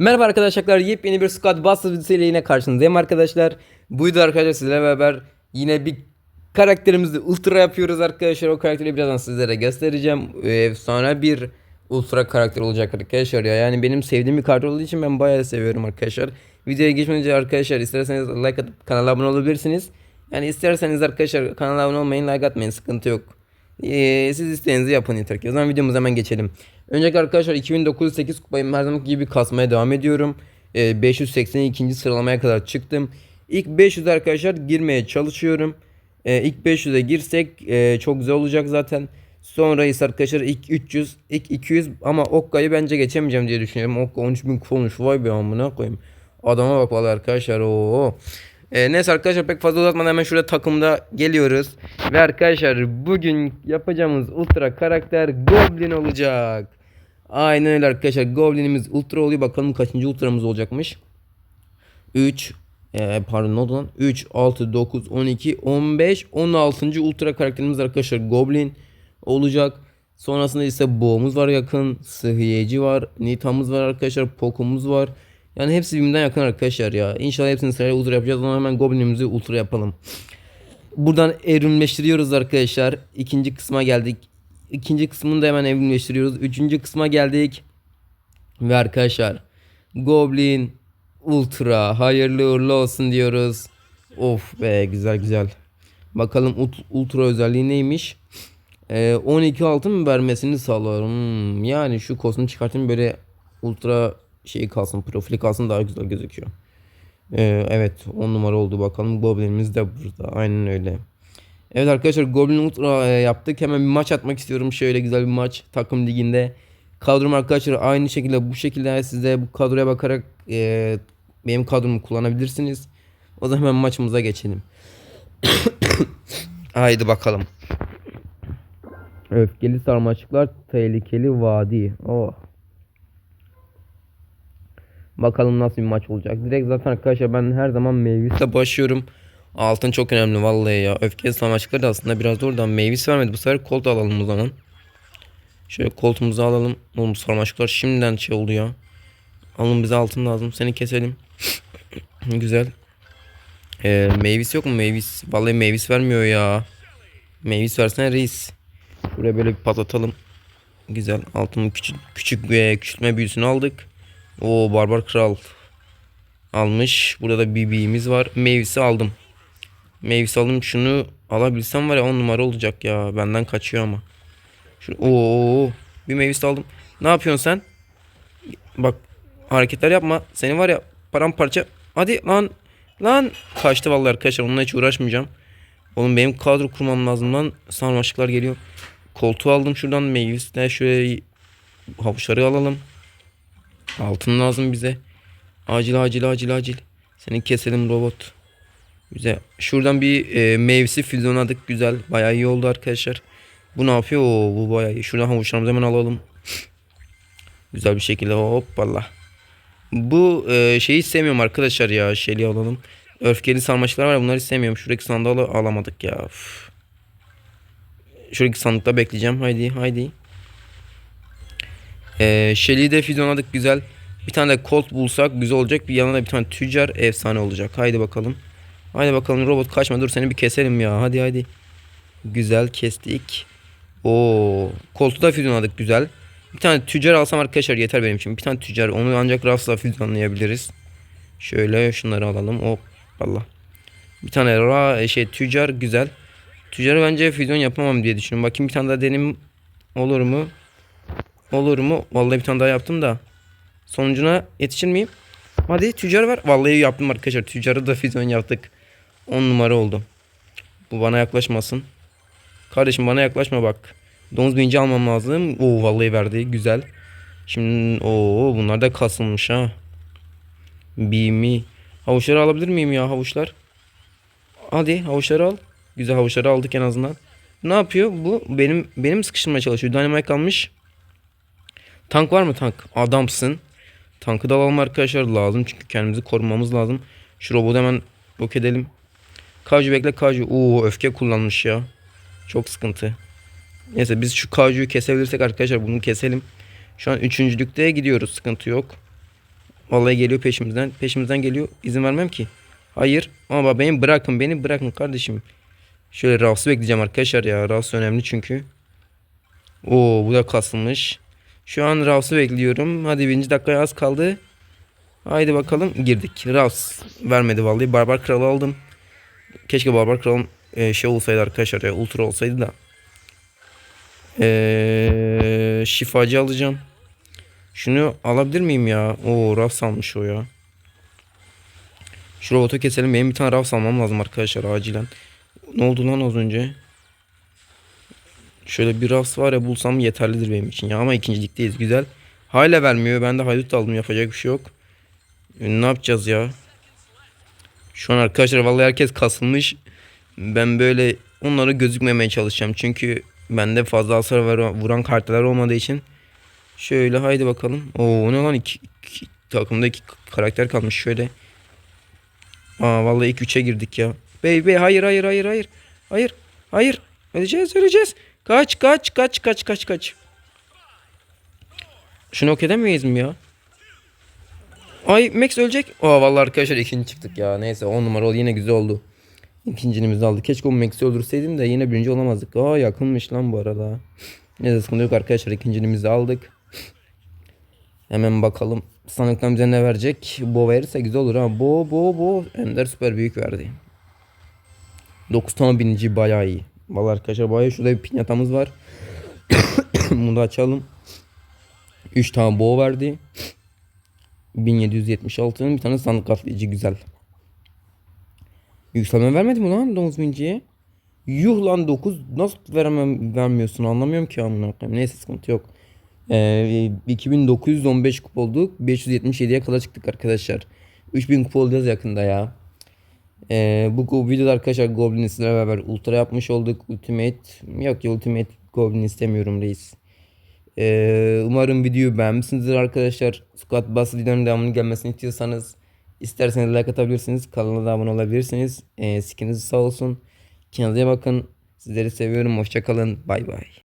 Merhaba arkadaşlar yepyeni bir Squad Busters videosuyla yine karşınızdayım arkadaşlar. Buydu arkadaşlar sizlerle beraber yine bir karakterimizi ultra yapıyoruz arkadaşlar. O karakteri birazdan sizlere göstereceğim. Ee, Efsane bir ultra karakter olacak arkadaşlar ya. Yani benim sevdiğim bir karakter olduğu için ben bayağı seviyorum arkadaşlar. Videoya geçmeden önce arkadaşlar isterseniz like atıp kanala abone olabilirsiniz. Yani isterseniz arkadaşlar kanala abone olmayın like atmayın sıkıntı yok. Ee, siz isteğinizi yapın yeter ki. O zaman videomuza hemen geçelim. Öncelikle arkadaşlar 2908 kupayı her zaman gibi kasmaya devam ediyorum. Ee, 582. sıralamaya kadar çıktım. İlk 500 arkadaşlar girmeye çalışıyorum. Ee, ilk 500'e girsek e, çok güzel olacak zaten. Sonra ise arkadaşlar ilk 300, ilk 200 ama Okka'yı bence geçemeyeceğim diye düşünüyorum. Okka 13.000 kupa olmuş. Vay be amına koyayım. Adama bak vallahi arkadaşlar. Oo. Ee, neyse arkadaşlar pek fazla uzatmadan hemen şurada takımda geliyoruz. Ve arkadaşlar bugün yapacağımız ultra karakter Goblin olacak. Aynen öyle arkadaşlar. Goblin'imiz ultra oluyor. Bakalım kaçıncı ultramız olacakmış. 3 e, pardon ne oldu lan? 3, 6, 9, 12, 15, 16. ultra karakterimiz arkadaşlar Goblin olacak. Sonrasında ise Bo'muz var yakın. Sıhhiyeci var. Nita'mız var arkadaşlar. Poco'muz var. Yani hepsi birbirinden yakın arkadaşlar ya. İnşallah hepsini sırayla ultra yapacağız ama hemen Goblin'imizi ultra yapalım. Buradan evrimleştiriyoruz arkadaşlar. İkinci kısma geldik. İkinci kısmını da hemen evrimleştiriyoruz. Üçüncü kısma geldik. Ve arkadaşlar Goblin Ultra hayırlı uğurlu olsun diyoruz. Of be güzel güzel. Bakalım ult- ultra özelliği neymiş? Ee, 12 altın mı vermesini sağlar. Hmm, yani şu kostümü çıkartayım böyle ultra şey kalsın profili kalsın daha güzel gözüküyor. Ee, evet 10 numara oldu bakalım. Goblin'imiz de burada. Aynen öyle. Evet arkadaşlar Goblin Ultra e, yaptık. Hemen bir maç atmak istiyorum. Şöyle güzel bir maç takım liginde. Kadrom arkadaşlar aynı şekilde bu şekilde siz de bu kadroya bakarak e, benim kadromu kullanabilirsiniz. O zaman hemen maçımıza geçelim. Haydi bakalım. Öfkeli sarmaşıklar tehlikeli vadi. Oh. Bakalım nasıl bir maç olacak. Direkt zaten arkadaşlar ben her zaman meyvise başlıyorum. Altın çok önemli vallahi ya. Öfkeli sarmaşıklar da aslında biraz da oradan meyvesi vermedi. Bu sefer kolt alalım o zaman. Şöyle koltuğumuzu alalım. Oğlum sarmaşıklar şimdiden şey oldu ya. Alın bize altın lazım. Seni keselim. Güzel. Ee, meyvis yok mu meyvis? Vallahi meyvis vermiyor ya. Meyvis versene reis. Buraya böyle bir patlatalım. Güzel. Altın küçük küçük e, küçültme büyüsünü aldık. O barbar kral almış. Burada da BB'miz var. Meyvisi aldım. Meyvisi aldım. Şunu alabilsem var ya 10 numara olacak ya. Benden kaçıyor ama. Şu, oo, bir meyvisi aldım. Ne yapıyorsun sen? Bak hareketler yapma. Senin var ya paramparça. Hadi lan. Lan. Kaçtı vallahi arkadaşlar. Onunla hiç uğraşmayacağım. Oğlum benim kadro kurmam lazım lan. Sarmaşıklar geliyor. Koltuğu aldım şuradan. Meyvesine şöyle havuçları alalım. Altın lazım bize. Acil acil acil acil. Seni keselim robot. Güzel. Şuradan bir e, meyvesi füzyonladık. Güzel. Bayağı iyi oldu arkadaşlar. Bu ne yapıyor? Oo, bu bayağı iyi. Şuradan havuçlarımızı hemen alalım. Güzel bir şekilde hoppala. Bu e, şeyi sevmiyorum arkadaşlar ya. Şeyli alalım. Öfkeli sarmaşıklar var ya bunları sevmiyorum. Şuradaki sandığı alamadık ya. Üf. Şuradaki sandıkta bekleyeceğim. Haydi haydi. E, Shelly'i de füzyonladık güzel. Bir tane de Colt bulsak güzel olacak. Bir yanına bir tane tüccar efsane olacak. Haydi bakalım. Haydi bakalım robot kaçma dur seni bir keselim ya. Hadi hadi. Güzel kestik. Oo, koltuğu da füzyonladık güzel. Bir tane tüccar alsam arkadaşlar yeter benim için. Bir tane tüccar onu ancak Rafs'la füzyonlayabiliriz. Şöyle şunları alalım. Hop Allah. Bir tane ra şey tüccar güzel. Tüccarı bence füzyon yapamam diye düşünüyorum. Bakayım bir tane daha denim olur mu? Olur mu? Vallahi bir tane daha yaptım da. Sonucuna yetişir miyim? Hadi tüccar var. Vallahi yaptım arkadaşlar. Tüccarı da füzyon yaptık. 10 numara oldu. Bu bana yaklaşmasın. Kardeşim bana yaklaşma bak. Domuz birinci almam lazım. Oo vallahi verdi. Güzel. Şimdi o bunlar da kasılmış ha. Bimi. Havuçları alabilir miyim ya havuçlar? Hadi havuçları al. Güzel havuçları aldık en azından. Ne yapıyor bu? Benim benim sıkıştırmaya çalışıyor. Dynamite almış. Tank var mı tank? Adamsın. Tankı da alalım arkadaşlar lazım çünkü kendimizi korumamız lazım. Şu robotu hemen yok edelim. Kaju bekle Kaju. Oo öfke kullanmış ya. Çok sıkıntı. Neyse biz şu Kaju'yu kesebilirsek arkadaşlar bunu keselim. Şu an üçüncülükte gidiyoruz. Sıkıntı yok. Vallahi geliyor peşimizden. Peşimizden geliyor. İzin vermem ki. Hayır. Ama beni bırakın. Beni bırakın kardeşim. Şöyle Ravs'ı bekleyeceğim arkadaşlar ya. Ravs önemli çünkü. Oo bu da kasılmış. Şu an Ravs'ı bekliyorum. Hadi birinci dakikaya az kaldı. Haydi bakalım girdik. Ravs vermedi vallahi. Barbar Kralı aldım. Keşke Barbar Kral'ın e, şey olsaydı arkadaşlar ya. Ultra olsaydı da. Eee şifacı alacağım. Şunu alabilir miyim ya? Oo raf almış o ya. Şu robotu keselim. Benim bir tane raf almam lazım arkadaşlar acilen. Ne oldu lan az önce? Şöyle bir raf var ya bulsam yeterlidir benim için ya. Ama ikincilikteyiz güzel. Hala vermiyor. Ben de haydut aldım. Yapacak bir şey yok. E, ne yapacağız ya? Şu an arkadaşlar vallahi herkes kasılmış. Ben böyle onlara gözükmemeye çalışacağım. Çünkü bende fazla hasar ver- vuran kartlar olmadığı için. Şöyle haydi bakalım. Oo ne lan iki, iki- takımda iki karakter kalmış şöyle. Aa vallahi ilk üçe girdik ya. Bey bey hayır hayır hayır hayır. Hayır. Hayır. Öleceğiz öleceğiz. Kaç kaç kaç kaç kaç kaç. Şunu ok edemeyiz mi ya? Ay Max ölecek. Aa vallahi arkadaşlar ikinci çıktık ya. Neyse 10 numara oldu yine güzel oldu. İkincimizi aldık. Keşke o Max'i öldürseydim de yine birinci olamazdık. Aa yakınmış lan bu arada. Neyse sıkıntı yok arkadaşlar. ikincimizi aldık. Hemen bakalım. Sanıktan bize ne verecek? Bo verirse güzel olur ha. Bo bo bo. Ender süper büyük verdi. 9 tane binici bayağı iyi. Vallahi arkadaşlar bayağı şurada bir pinyatamız var. Bunu da açalım. 3 tane bo verdi. 1776'nın bir tane sandık katlayıcı güzel. Yükselme vermedi mi lan 9000'ciye? Yuh lan 9 nasıl veremem vermiyorsun anlamıyorum ki amına koyayım. Neyse sıkıntı yok. Ee, 2915 kupa olduk. 577'ye kadar çıktık arkadaşlar. 3000 kupa olacağız yakında ya. Ee, bu, videoda arkadaşlar Goblin sizlerle beraber ultra yapmış olduk. Ultimate yok ya Ultimate Goblin istemiyorum reis. Ee, umarım videoyu beğenmişsinizdir arkadaşlar. Squad Bass videonun devamının gelmesini istiyorsanız isterseniz like atabilirsiniz. Kanala da abone olabilirsiniz. Ee, skiniz sağ olsun. Kendinize bakın. Sizleri seviyorum. Hoşçakalın. Bay bay.